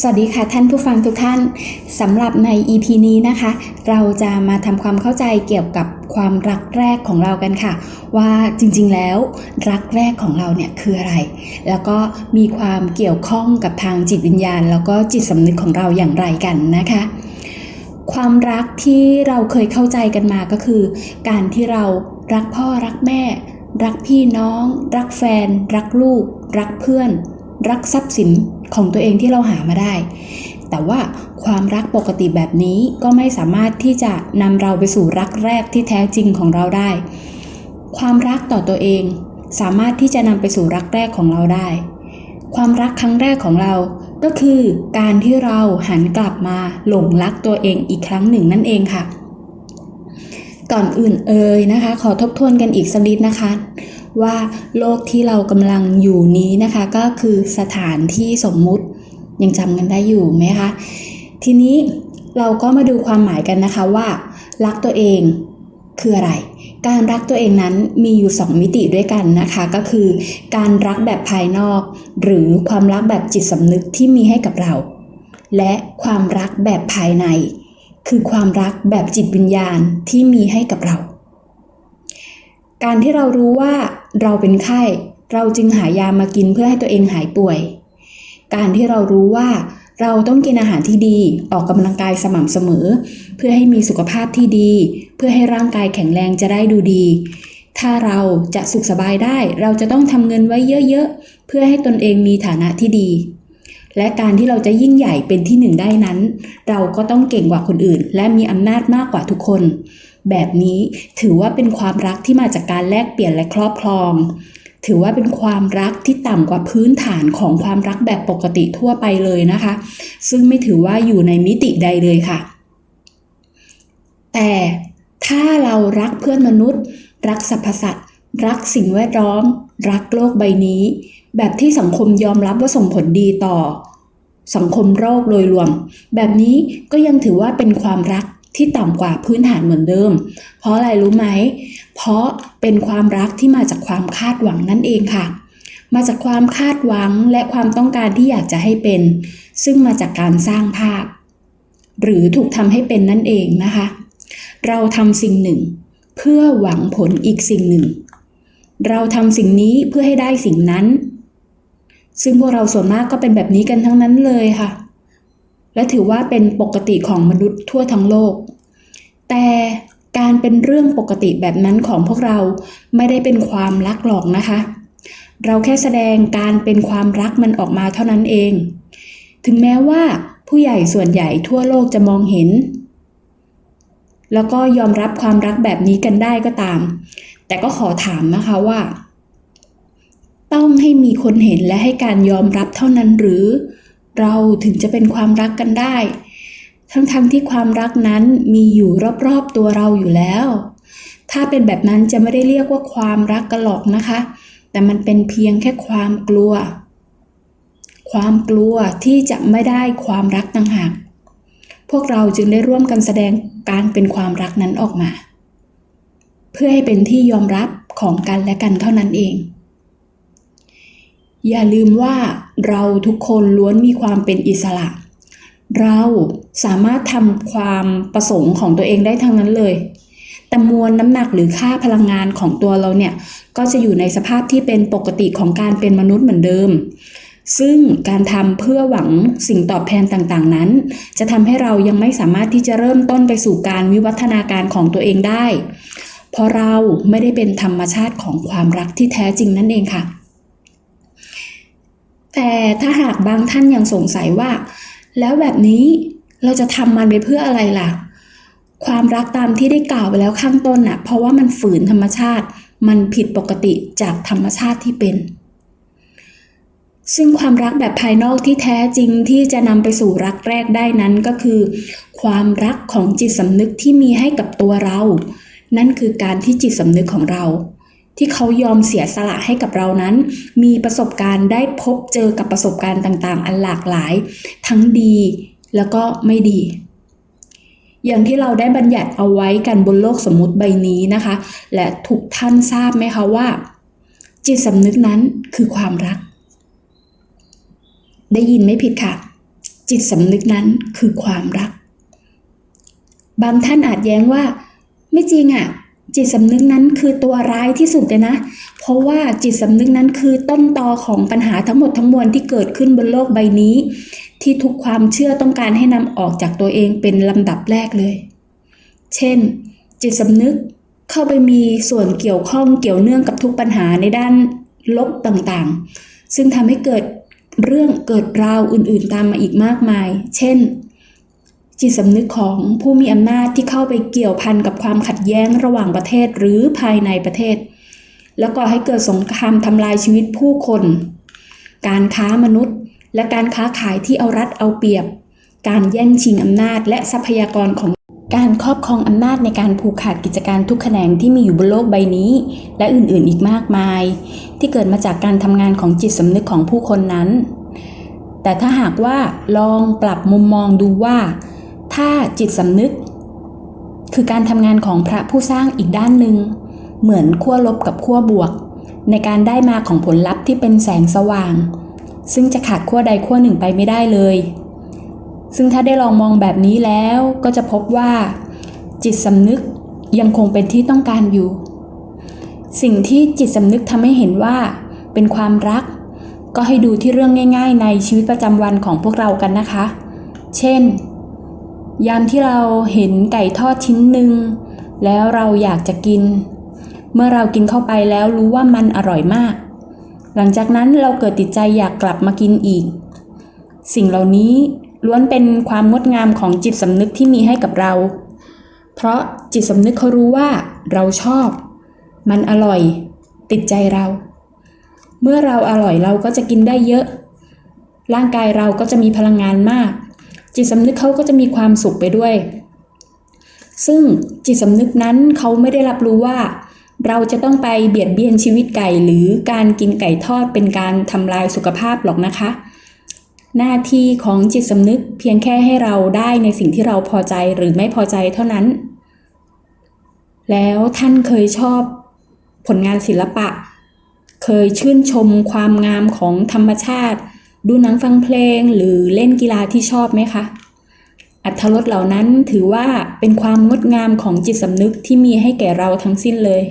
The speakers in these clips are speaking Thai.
สวัสดีค่ะท่านผู้ฟังทุกท่านสำหรับใน EP นี้นะคะ เราจะมาทำความเข้าใจเกี่ยวกับความรักแรกของเรากันค่ะ ว่าจริงๆแล้วรักแรกของเราเนี่ยคืออะไร แล้วก็มีความเกี่ยวข้องกับทางจิตวิญญาณ แล้วก็จิตสำนึกของเราอย่างไรกันนะคะ ความรักที่เราเคยเข้าใจกันมาก็คือ การที่เรารักพ่อรักแม่ รักพี่น้อง รักแฟน รักลูก รักเพื่อน รักทรัพย์สิน ของตัวเองที่เราหามาได้ แต่ว่าความรักปกติแบบนี้ก็ไม่สามารถที่จะนำเราไปสู่รักแรกที่แท้จริงของเราได้ ความรักต่อตัวเองสามารถที่จะนำไปสู่รักแรกของเราได้ ความรักครั้งแรกของเราก็คือการที่เราหันกลับมาหลงรักตัวเองอีกครั้งหนึ่งนั่นเองค่ะ ก่อนอื่นเอ่ยนะคะ ขอทบทวนกันอีกสักนิดนะคะ ว่าโลกที่เรากำลังอยู่นี้นะคะ ก็คือสถานที่สมมุติยังจำกันได้อยู่ไหมคะ ทีนี้เราก็มาดูความหมายกันนะคะว่า รักตัวเองคืออะไร การรักตัวเองนั้นมีอยู่ 2 มิติด้วยกันนะคะ ก็คือ การรักแบบภายนอก หรือความรักแบบจิตสำนึกที่มีให้กับเรา และความรักแบบภายใน คือความรักแบบจิตวิญญาณที่มีให้กับเรา การที่เรารู้ว่า เราเป็นไข้ เราจึงหายามากินเพื่อให้ตัวเองหายป่วย การที่เรารู้ว่าเราต้องกินอาหารที่ดี ออกกำลังกายสม่ำเสมอ เพื่อให้มีสุขภาพที่ดี เพื่อให้ร่างกายแข็งแรงจะได้ดูดี ถ้าเราจะสุขสบายได้ เราจะต้องทำเงินไว้เยอะๆ เพื่อให้ตนเองมีฐานะที่ดี และการที่เราจะยิ่งใหญ่เป็นที่หนึ่งได้นั้น เราก็ต้องเก่งกว่าคนอื่น และมีอำนาจมากกว่าทุกคน แบบนี้ถือว่าเป็นความรักที่มาจากการแลกเปลี่ยนและครอบครอง ถือว่าเป็นความรักที่ต่ำกว่าพื้นฐานของความรักแบบปกติทั่วไปเลยนะคะ ซึ่งไม่ถือว่าอยู่ในมิติใดเลยค่ะ แต่ถ้าเรารักเพื่อนมนุษย์ รักสรรพสัตว์รักสิ่งแวดล้อม รักโลกใบนี้ แบบที่สังคมยอมรับว่าส่งผลดีต่อ สังคมโลกโดยรวม แบบนี้ก็ยังถือว่าเป็นความรักที่ต่ำกว่าพื้นฐานเหมือนเดิม เพราะอะไรรู้ไหม เพราะเป็นความรักที่มาจากความคาดหวังนั่นเองค่ะ มาจากความคาดหวังและความต้องการที่อยากจะให้เป็น ซึ่งมาจากการสร้างภาพ หรือถูกทำให้เป็นนั่นเองนะคะ เราทำสิ่งหนึ่ง เพื่อหวังผลอีกสิ่งหนึ่ง เราทำสิ่งนี้เพื่อให้ได้สิ่งนั้น ซึ่งพวกเราส่วนมากก็เป็นแบบนี้กันทั้งนั้นเลยค่ะ และถือว่าเป็นปกติของมนุษย์ทั่วทั้งโลก แต่การเป็นเรื่องปกติแบบนั้นของพวกเราไม่ได้เป็นความรักหรอกนะคะ เราแค่แสดงการเป็นความรักมันออกมาเท่านั้นเอง ถึงแม้ว่าผู้ใหญ่ส่วนใหญ่ทั่วโลกจะมองเห็น แล้วก็ยอมรับความรักแบบนี้กันได้ก็ตาม แต่ก็ขอถามนะคะว่า ต้องให้มีคนเห็นและให้การยอมรับเท่านั้นหรือ เราถึงจะเป็นความรักกันได้ ทั้งๆทที่ความรักนั้นมีอยู่รอบๆตัวเราอยู่แล้ว ถ้าเป็นแบบนั้นจะไม่ได้เรียกว่าความรักกันหรอกนะคะ แต่มันเป็นเพียงแค่ความกลัว ความกลัวที่จะไม่ได้ความรักต่างหากพวกเราจึงได้ร่วมกันแสดงการเป็นความรักนั้นออกมา เพื่อให้เป็นที่ยอมรับของกันและกันเท่านั้นเอง อย่าลืมว่าเราทุกคนล้วนมีความเป็นอิสระ เราสามารถทำความประสงค์ของตัวเองได้ทั้งนั้นเลยแต่มวลน้ำหนักหรือค่าพลังงานของตัวเราเนี่ย ก็จะอยู่ในสภาพที่เป็นปกติของการเป็นมนุษย์เหมือนเดิม ซึ่งการทำเพื่อหวังสิ่งตอบแทนต่างๆนั้น จะทำให้เรายังไม่สามารถที่จะเริ่มต้นไปสู่การวิวัฒนาการของตัวเองได้ เพราะเราไม่ได้เป็นธรรมชาติของความรักที่แท้จริงนั่นเองค่ะ แต่ถ้าหากบางท่านยังสงสัยว่า แล้วแบบนี้เราจะทำมันไปเพื่ออะไรล่ะ ความรักตามที่ได้กล่าวไปแล้วข้างต้นน่ะ เพราะว่ามันฝืนธรรมชาติ มันผิดปกติจากธรรมชาติที่เป็น ซึ่งความรักแบบภายนอกที่แท้จริงที่จะนำไปสู่รักแรกได้นั้นก็คือ ความรักของจิตสำนึกที่มีให้กับตัวเรา นั่นคือการที่จิตสำนึกของเรา ที่เขายอมเสียสละให้กับเรานั้น มีประสบการณ์ได้พบเจอกับประสบการณ์ต่างๆ อันหลากหลาย ทั้งดีแล้วก็ไม่ดี อย่างที่เราได้บัญญัติเอาไว้กันบนโลกสมมุติใบนี้นะคะ และทุกท่านทราบไหมคะว่า จิตสำนึกนั้นคือความรัก ได้ยินไม่ผิดค่ะ จิตสำนึกนั้นคือความรักบางท่านอาจแย้งว่า ไม่จริงอะ่ะจิตสำนึกนั้นคือตัวร้ายที่สุดเลยนะ เพราะว่าจิตสำนึกนั้นคือต้นตอของปัญหาทั้งหมดทั้งมวลที่เกิดขึ้นบนโลกใบนี้ ที่ทุกความเชื่อต้องการให้นำออกจากตัวเองเป็นลำดับแรกเลย เช่น จิตสำนึกเข้าไปมีส่วนเกี่ยวข้องเกี่ยวเนื่องกับทุกปัญหาในด้านลบต่างๆ ซึ่งทำให้เกิดเรื่องเกิดราวอื่นๆตามมาอีกมากมาย เช่น จิตสำนึกของผู้มีอำนาจที่เข้าไปเกี่ยวพันกับความขัดแย้งระหว่างประเทศหรือภายในประเทศ แล้วก็ให้เกิดสงครามทำลายชีวิตผู้คน การค้ามนุษย์ และการค้าขายที่เอารัดเอาเปรียบ การแย่งชิงอำนาจและทรัพยากรของการครอบครองอำนาจในการผูกขาดกิจการทุกแขนงที่มีอยู่บนโลกใบนี้ และอื่นๆอีกมากมาย ที่เกิดมาจากการทำงานของจิตสำนึกของผู้คนนั้น แต่ถ้าหากว่าลองปรับมุมมองดูว่า ถ้าจิตสำนึก คือการทำงานของพระผู้สร้างอีกด้านหนึ่ง เหมือนขั้วลบกับขั้วบวก ในการได้มาของผลลัพธ์ที่เป็นแสงสว่าง ซึ่งจะขาดขั้วใดขั้วหนึ่งไปไม่ได้เลย ซึ่งถ้าได้ลองมองแบบนี้แล้วก็จะพบว่า จิตสำนึกยังคงเป็นที่ต้องการอยู่ สิ่งที่จิตสำนึกทำให้เห็นว่า เป็นความรัก ก็ให้ดูที่เรื่องง่าย ๆ ในชีวิตประจำวันของพวกเรากันนะคะ เช่น ยามที่เราเห็นไก่ทอดชิ้นหนึ่งแล้วเราอยากจะกิน เมื่อเรากินเข้าไปแล้วรู้ว่ามันอร่อยมาก หลังจากนั้นเราเกิดติดใจอยากกลับมากินอีก สิ่งเหล่านี้ล้วนเป็นความงดงามของจิตสำนึกที่มีให้กับเรา เพราะจิตสำนึกเขารู้ว่าเราชอบ มันอร่อย ติดใจเรา เมื่อเราอร่อยเราก็จะกินได้เยอะ ร่างกายเราก็จะมีพลังงานมาก จิตสำนึกเขาก็จะมีความสุขไปด้วย ซึ่งจิตสำนึกนั้นเขาไม่ได้รับรู้ว่า เราจะต้องไปเบียดเบียนชีวิตไก่หรือการกินไก่ทอดเป็นการทำลายสุขภาพหรอกนะคะ หน้าที่ของจิตสำนึกเพียงแค่ให้เราได้ในสิ่งที่เราพอใจหรือไม่พอใจเท่านั้น แล้วท่านเคยชอบผลงานศิลปะ เคยชื่นชมความงามของธรรมชาติ ดูหนังฟังเพลงหรือเล่นกีฬาที่ชอบไหมคะ อัธรสเหล่านั้นถือว่าเป็นความงดงามของจิตสำนึกที่มีให้แก่เราทั้งสิ้นเลย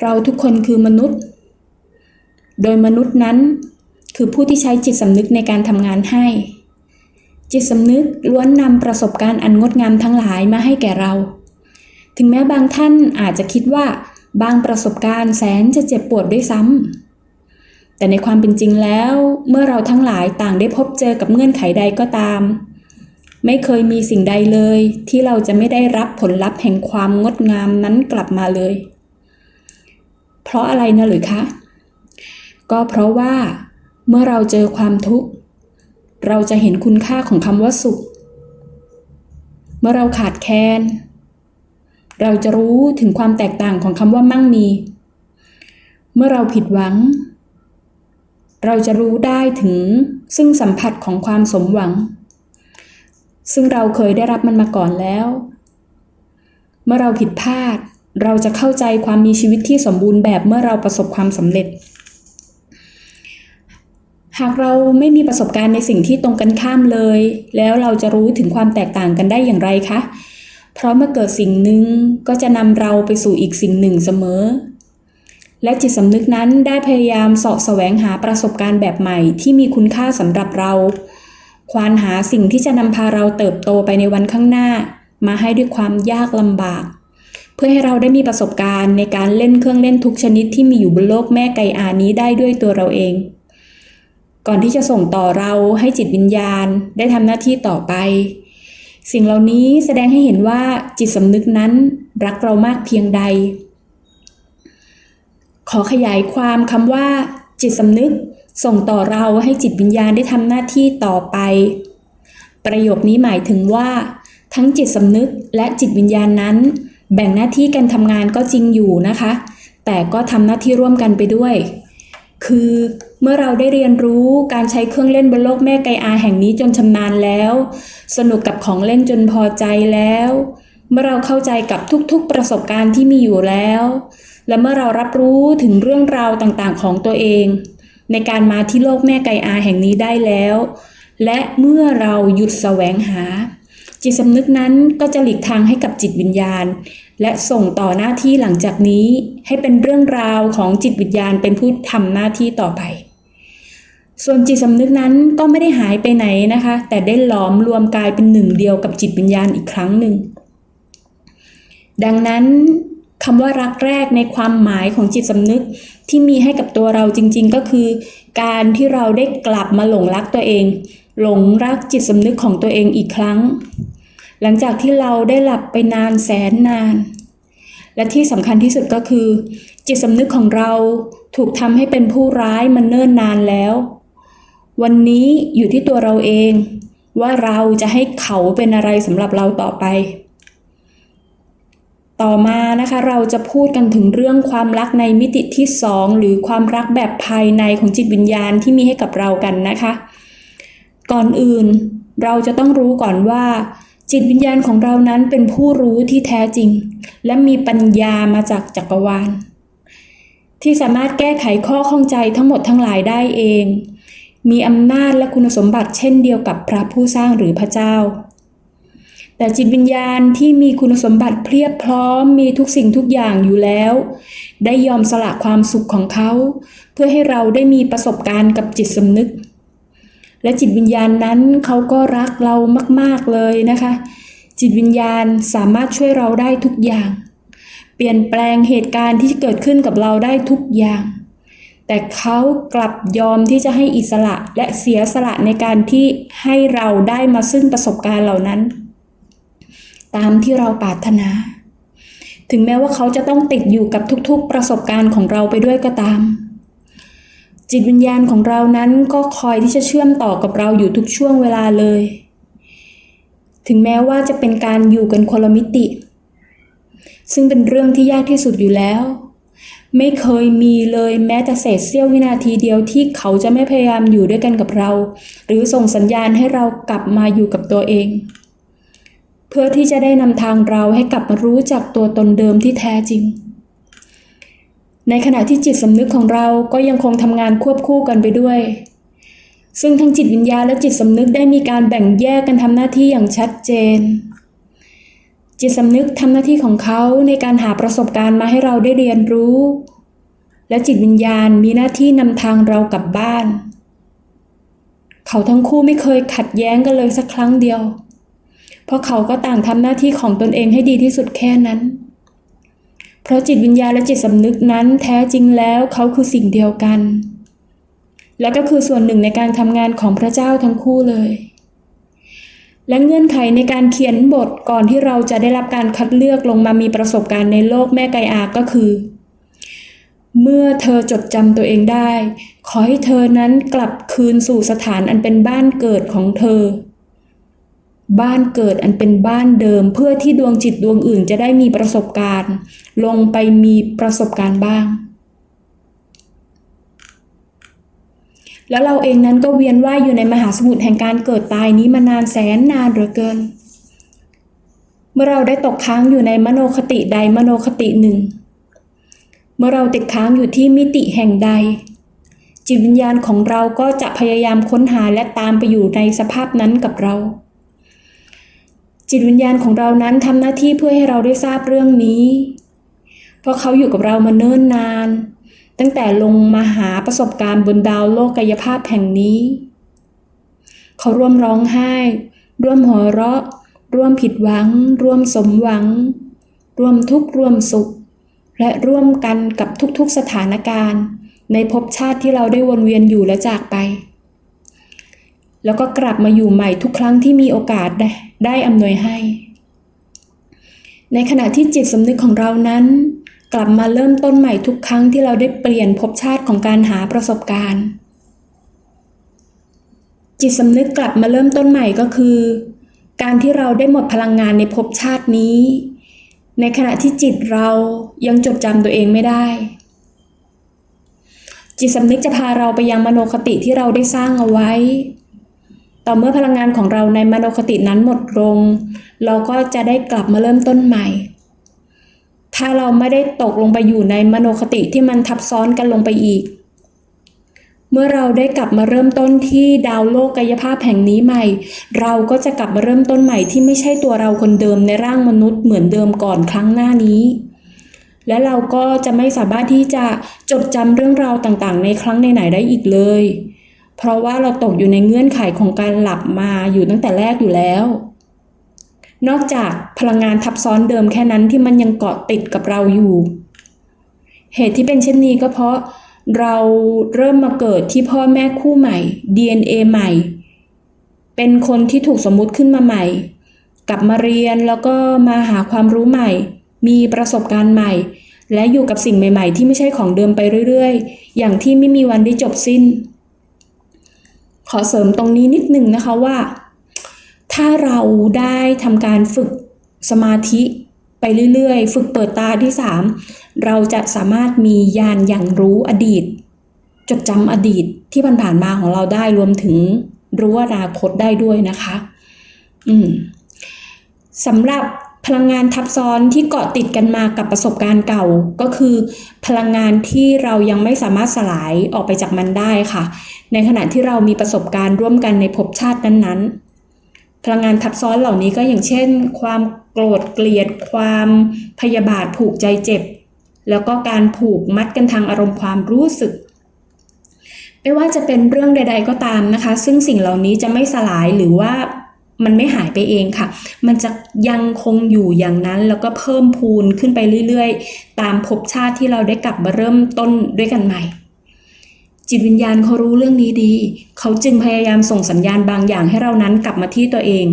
เราทุกคนคือมนุษย์ โดยมนุษย์นั้น คือผู้ที่ใช้จิตสำนึกในการทำงานให้ จิตสำนึกล้วนนำประสบการณ์อันงดงามทั้งหลายมาให้แก่เรา ถึงแม้บางท่านอาจจะคิดว่าบางประสบการณ์แสนจะเจ็บปวดด้วยซ้ำ แต่ในความเป็นจริงแล้ว เมื่อเราทั้งหลายต่างได้พบเจอกับเงื่อนไขใดก็ตาม ไม่เคยมีสิ่งใดเลย ที่เราจะไม่ได้รับผลลัพธ์แห่งความงดงามนั้นกลับมาเลย เพราะอะไรนะหรือคะ ก็เพราะว่า เมื่อเราเจอความทุกข์ เราจะเห็นคุณค่าของคำว่าสุข เมื่อเราขาดแคลนเราจะรู้ถึงความแตกต่างของคำว่ามั่งมี เมื่อเราผิดหวัง เราจะรู้ได้ถึงซึ่งสัมผัสของความสมหวัง ซึ่งเราเคยได้รับมันมาก่อนแล้ว เมื่อเราผิดพลาด เราจะเข้าใจความมีชีวิตที่สมบูรณ์แบบเมื่อเราประสบความสำเร็จ หากเราไม่มีประสบการณ์ในสิ่งที่ตรงกันข้ามเลย แล้วเราจะรู้ถึงความแตกต่างกันได้อย่างไรคะ เพราะเมื่อเกิดสิ่งหนึ่งก็จะนำเราไปสู่อีกสิ่งหนึ่งเสมอ และจิตสำนึกนั้นได้พยายามเสาะแสวงหาประสบการณ์แบบใหม่ที่มีคุณค่าสำหรับเรา ควานหาสิ่งที่จะนำพาเราเติบโตไปในวันข้างหน้า มาให้ด้วยความยากลำบาก เพื่อให้เราได้มีประสบการณ์ในการเล่นเครื่องเล่นทุกชนิดที่มีอยู่บนโลกแม่ไก่อานี้ได้ด้วยตัวเราเอง ก่อนที่จะส่งต่อเราให้จิตวิญญาณได้ทำหน้าที่ต่อไป สิ่งเหล่านี้แสดงให้เห็นว่าจิตสำนึกนั้นรักเรามากเพียงใด ขอขยายความคำว่า จิตสำนึก ส่งต่อเราให้จิตวิญญาณได้ทำหน้าที่ต่อไป ประโยคนี้หมายถึงว่า ทั้งจิตสำนึกและจิตวิญญาณนั้น แบ่งหน้าที่กันทำงานก็จริงอยู่นะคะ แต่ก็ทำหน้าที่ร่วมกันไปด้วย คือเมื่อเราได้เรียนรู้การใช้เครื่องเล่นบนโลกแม่ไกอาแห่งนี้จนชำนาญแล้ว สนุกกับของเล่นจนพอใจแล้ว เมื่อเราเข้าใจกับทุกๆประสบการณ์ที่มีอยู่แล้ว และเมื่อเรารับรู้ถึงเรื่องราวต่างๆของตัวเอง ในการมาที่โลกแม่ไก่อาแห่งนี้ได้แล้ว และเมื่อเราหยุดแสวงหา จิตสำนึกนั้นก็จะหลีกทางให้กับจิตวิญญาณ และส่งต่อหน้าที่หลังจากนี้ ให้เป็นเรื่องราวของจิตวิญญาณเป็นผู้ทำหน้าที่ต่อไปส่วนจิตสำนึกนั้นก็ไม่ได้หายไปไหนนะคะ แต่ได้หลอมรวมกลายเป็นหนึ่งเดียวกับจิตวิญญาณอีกครั้งหนึ่ง ดังนั้นคำว่ารักแรกในความหมายของจิตสำนึกที่มีให้กับตัวเราจริงๆ ก็คือ การที่เราได้กลับมาหลงรักตัวเอง หลงรักจิตสำนึกของตัวเองอีกครั้ง หลังจากที่เราได้หลับไปนานแสนนาน และที่สำคัญที่สุดก็คือ จิตสำนึกของเราถูกทำให้เป็นผู้ร้ายมาเนิ่นนานแล้ว วันนี้อยู่ที่ตัวเราเอง ว่าเราจะให้เขาเป็นอะไรสำหรับเราต่อไป ต่อมานะคะเราจะพูดกันถึงเรื่องความรักในมิติที่สองหรือความรักแบบภายในของจิตวิญญาณที่มีให้กับเรากันนะคะ ก่อนอื่นเราจะต้องรู้ก่อนว่า จิตวิญญาณของเรานั้นเป็นผู้รู้ที่แท้จริง และมีปัญญามาจากจักรวาล ที่สามารถแก้ไขข้อข้องใจทั้งหมดทั้งหลายได้เอง มีอำนาจและคุณสมบัติเช่นเดียวกับพระผู้สร้างหรือพระเจ้า แต่จิตวิญญาณที่มีคุณสมบัติเพียบพร้อมมีทุกสิ่งทุกอย่างอยู่แล้ว ได้ยอมสละความสุขของเขา เพื่อให้เราได้มีประสบการณ์กับจิตสำนึก และจิตวิญญาณนั้นเขาก็รักเรามาก ๆ เลยนะคะ จิตวิญญาณสามารถช่วยเราได้ทุกอย่าง เปลี่ยนแปลงเหตุการณ์ที่เกิดขึ้นกับเราได้ทุกอย่างแต่เขากลับยอมที่จะให้อิสระและเสียสละในการที่ให้เราได้มาซึ่งประสบการณ์เหล่านั้น ตามที่เราปรารถนา ถึงแม้ว่าเขาจะต้องติดอยู่กับทุกๆ ประสบการณ์ของเราไปด้วยก็ตาม จิตวิญญาณของเรานั้นก็คอยที่จะเชื่อมต่อกับเราอยู่ทุกช่วงเวลาเลย ถึงแม้ว่าจะเป็นการอยู่กันคนละมิติ ซึ่งเป็นเรื่องที่ยากที่สุดอยู่แล้วไม่เคยมีเลยแม้แต่เศษเสี้ยววินาทีเดียวที่เขาจะไม่พยายามอยู่ด้วยกันกับเรา หรือส่งสัญญาณให้เรากลับมาอยู่กับตัวเอง เพื่อที่จะได้นำทางเราให้กลับมารู้จักตัวตนเดิมที่แท้จริง ในขณะที่จิตสำนึกของเราก็ยังคงทำงานควบคู่กันไปด้วย ซึ่งทั้งจิตวิญญาณและจิตสำนึกได้มีการแบ่งแยกกันทำหน้าที่อย่างชัดเจน จิตสำนึกทำหน้าที่ของเขาในการหาประสบการณ์มาให้เราได้เรียนรู้ และจิตวิญญาณมีหน้าที่นำทางเรากลับบ้าน เขาทั้งคู่ไม่เคยขัดแย้งกันเลยสักครั้งเดียว เพราะเขาก็ต่างทำหน้าที่ของตนเองให้ดีที่สุดแค่นั้น เพราะจิตวิญญาณและจิตสำนึกนั้นแท้จริงแล้วเขาคือสิ่งเดียวกัน และก็คือส่วนหนึ่งในการทำงานของพระเจ้าทั้งคู่เลย และเงื่อนไขในการเขียนบทก่อนที่เราจะได้รับการคัดเลือกลงมามีประสบการณ์ในโลกแม่ไกอาก็คือเมื่อเธอจดจำตัวเองได้ ขอให้เธอนั้นกลับคืนสู่สถานอันเป็นบ้านเกิดของเธอ บ้านเกิดอันเป็นบ้านเดิม เพื่อที่ดวงจิตดวงอื่นจะได้มีประสบการณ์ ลงไปมีประสบการณ์บ้าง แล้วเราเองนั้นก็เวียนว่ายอยู่ในมหาสมุทรแห่งการเกิดตายนี้มานานแสนนานเหลือเกิน เมื่อเราได้ตกค้างอยู่ในมโนคติใดมโนคติหนึ่ง เมื่อเราติดค้างอยู่ที่มิติแห่งใดจิตวิญญาณของเราก็จะพยายามค้นหาและตามไปอยู่ในสภาพนั้นกับเรา จิตวิญญาณของเรานั้นทำหน้าที่เพื่อให้เราได้ทราบเรื่องนี้ เพราะเขาอยู่กับเรามาเนิ่นนาน ตั้งแต่ลงมาหาประสบการณ์บนดาวโลกกายภาพแห่งนี้ เขาร่วมร้องไห้ ร่วมหัวเราะ ร่วมผิดหวัง ร่วมสมหวัง ร่วมทุกข์ร่วมสุข และร่วมกันกับทุกๆสถานการณ์ ในภพชาติที่เราได้วนเวียนอยู่และจากไป แล้วก็กลับมาอยู่ใหม่ทุกครั้งที่มีโอกาสได้ได้อำนวยให้ ในขณะที่จิตสำนึกของเรานั้น กลับมาเริ่มต้นใหม่ทุกครั้งที่เราได้เปลี่ยนภพชาติของการหาประสบการณ์ จิตสำนึกกลับมาเริ่มต้นใหม่ก็คือ การที่เราได้หมดพลังงานในภพชาตินี้ ในขณะที่จิตเรายังจดจำตัวเองไม่ได้จิตสำนึกจะพาเราไปยังมโนคติที่เราได้สร้างเอาไว้ ต่อเมื่อพลังงานของเราในมโนคตินั้นหมดลง เราก็จะได้กลับมาเริ่มต้นใหม่ ถ้าเราไม่ได้ตกลงไปอยู่ในมโนคติที่มันทับซ้อนกันลงไปอีก เมื่อเราได้กลับมาเริ่มต้นที่ดาวโลกกายภาพแห่งนี้ใหม่ เราก็จะกลับมาเริ่มต้นใหม่ที่ไม่ใช่ตัวเราคนเดิมในร่างมนุษย์เหมือนเดิมก่อนครั้งหน้านี้และเราก็จะไม่สามารถที่จะจดจำเรื่องราวต่างๆ ในครั้งไหนๆได้อีกเลย เพราะว่าเราตกอยู่ในเงื่อนไขของการหลับมาอยู่ตั้งแต่แรกอยู่แล้ว นอกจากพลังงานทับซ้อนเดิมแค่นั้นที่มันยังเกาะติดกับเราอยู่ เหตุที่เป็นเช่นนี้ก็เพราะเราเริ่มมาเกิดที่พ่อแม่คู่ใหม่ DNA ใหม่ เป็นคนที่ถูกสมมุติขึ้นมาใหม่ กลับมาเรียนแล้วก็มาหาความรู้ใหม่ มีประสบการณ์ใหม่ และอยู่กับสิ่งใหม่ ๆ ที่ไม่ใช่ของเดิมไปเรื่อย ๆ อย่างที่ไม่มีวันได้จบสิ้น ขอเสริมตรงนี้นิดนึงนะคะว่า ถ้าเราได้ทำการฝึกสมาธิไปเรื่อยๆ ฝึกเปิดตาที่ 3 เราจะสามารถมีญาณอย่างรู้อดีต จดจำอดีตที่ผ่านๆมาของเราได้รวมถึงรู้อนาคตได้ด้วยนะคะ อืมสำหรับ พลังงานทับซ้อนที่เกาะติดกันมากับประสบการณ์เก่า ก็คือ พลังงานที่เรายังไม่สามารถสลายออกไปจากมันได้ค่ะ ในขณะที่เรามีประสบการณ์ร่วมกันในภพชาตินั้นๆ พลังงานทับซ้อนเหล่านี้ก็อย่างเช่น ความโกรธเกลียด ความพยาบาทผูกใจเจ็บ แล้วก็การผูกมัดกันทางอารมณ์ความรู้สึกไม่ว่าจะเป็นเรื่องใด ๆ ก็ตามนะคะ ซึ่งสิ่งเหล่านี้จะไม่สลายหรือว่า มันไม่หายไปเองค่ะ มันจะยังคงอยู่อย่างนั้นแล้วก็เพิ่มพูนขึ้นไปเรื่อยๆ ตามภพชาติที่เราได้กลับมาเริ่มต้นด้วยกันใหม่ จิตวิญญาณเขารู้เรื่องนี้ดี เขาจึงพยายามส่งสัญญาณบางอย่างให้เรานั้นกลับมาที่ตัวเอง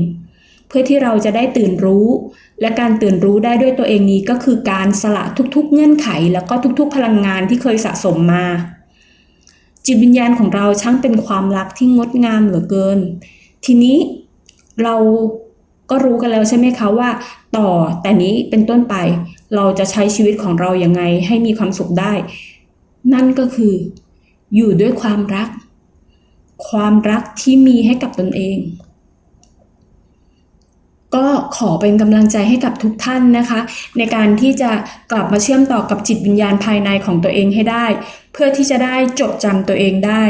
เพื่อที่เราจะได้ตื่นรู้ และการตื่นรู้ได้ด้วยตัวเองนี้ก็คือการสละทุกๆ เงื่อนไข แล้วก็ทุกๆ พลังงานที่เคยสะสมมา จิตวิญญาณของเราช่างเป็นความรักที่งดงามเหลือเกิน ทีนี้ เราก็รู้กันแล้วใช่ไหมคะว่า ต่อแต่นี้เป็นต้นไป เราจะใช้ชีวิตของเราอย่างไงให้มีความสุขได้ นั่นก็คือ อยู่ด้วยความรัก ความรักที่มีให้กับตนเอง ก็ขอเป็นกำลังใจให้กับทุกท่านนะคะ ในการที่จะกลับมาเชื่อมต่อกับจิตวิญญาณภายในของตัวเองให้ได้ เพื่อที่จะได้จดจำตัวเองได้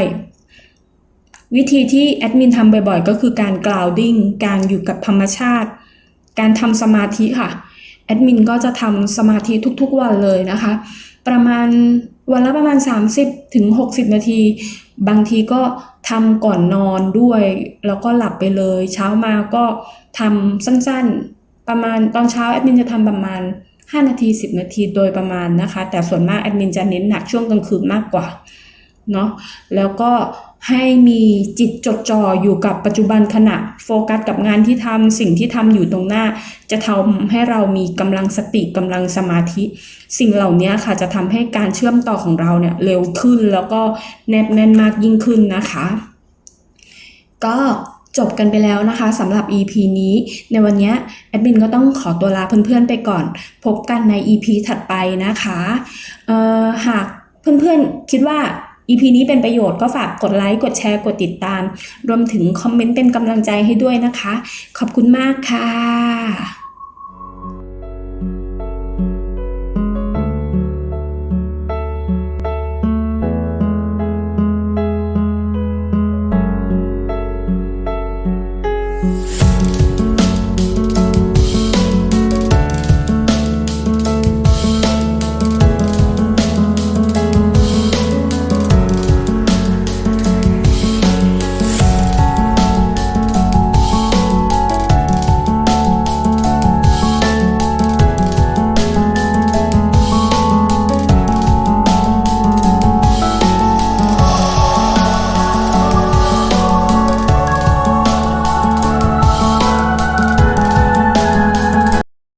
วิธีที่แอดมินทำบ่อยๆ ก็คือการกล่าวดิ้งการอยู่กับธรรมชาติ การทำสมาธิค่ะ แอดมินก็จะทำสมาธิทุกๆวันเลยนะคะ ประมาณวันละประมาณ 30ถึง60 นาที บางทีก็ทำก่อนนอนด้วย แล้วก็หลับไปเลย เช้ามาก็ทำสั้นๆ ประมาณตอนเช้าแอดมินจะทำประมาณ 5 นาที 10 นาทีโดยประมาณนะคะ แต่ส่วนมากแอดมินจะเน้นหนักช่วงกลางคืนมากกว่าเนาะแล้วก็ ให้มีจิตจดจ่ออยู่กับปัจจุบันขณะ โฟกัสกับงานที่ทำสิ่งที่ทำอยู่ตรงหน้า จะทำให้เรามีกำลังสติกำลังสมาธิ สิ่งเหล่านี้ค่ะจะทำให้การเชื่อมต่อของเราเนี่ยเร็วขึ้นแล้วก็แนบแน่นมากยิ่งขึ้นนะคะ ก็จบกันไปแล้วนะคะสำหรับ EP นี้ ในวันนี้แอดมินก็ต้องขอตัวลาเพื่อนๆไปก่อน พบกันใน EP ถัดไปนะคะเอ่อหากเพื่อนๆคิดว่า EP นี้เป็นประโยชน์ก็ฝากกดไลค์ กดแชร์ กดติดตาม รวมถึงคอมเมนต์เป็นกำลังใจให้ด้วยนะคะ ขอบคุณมากค่ะ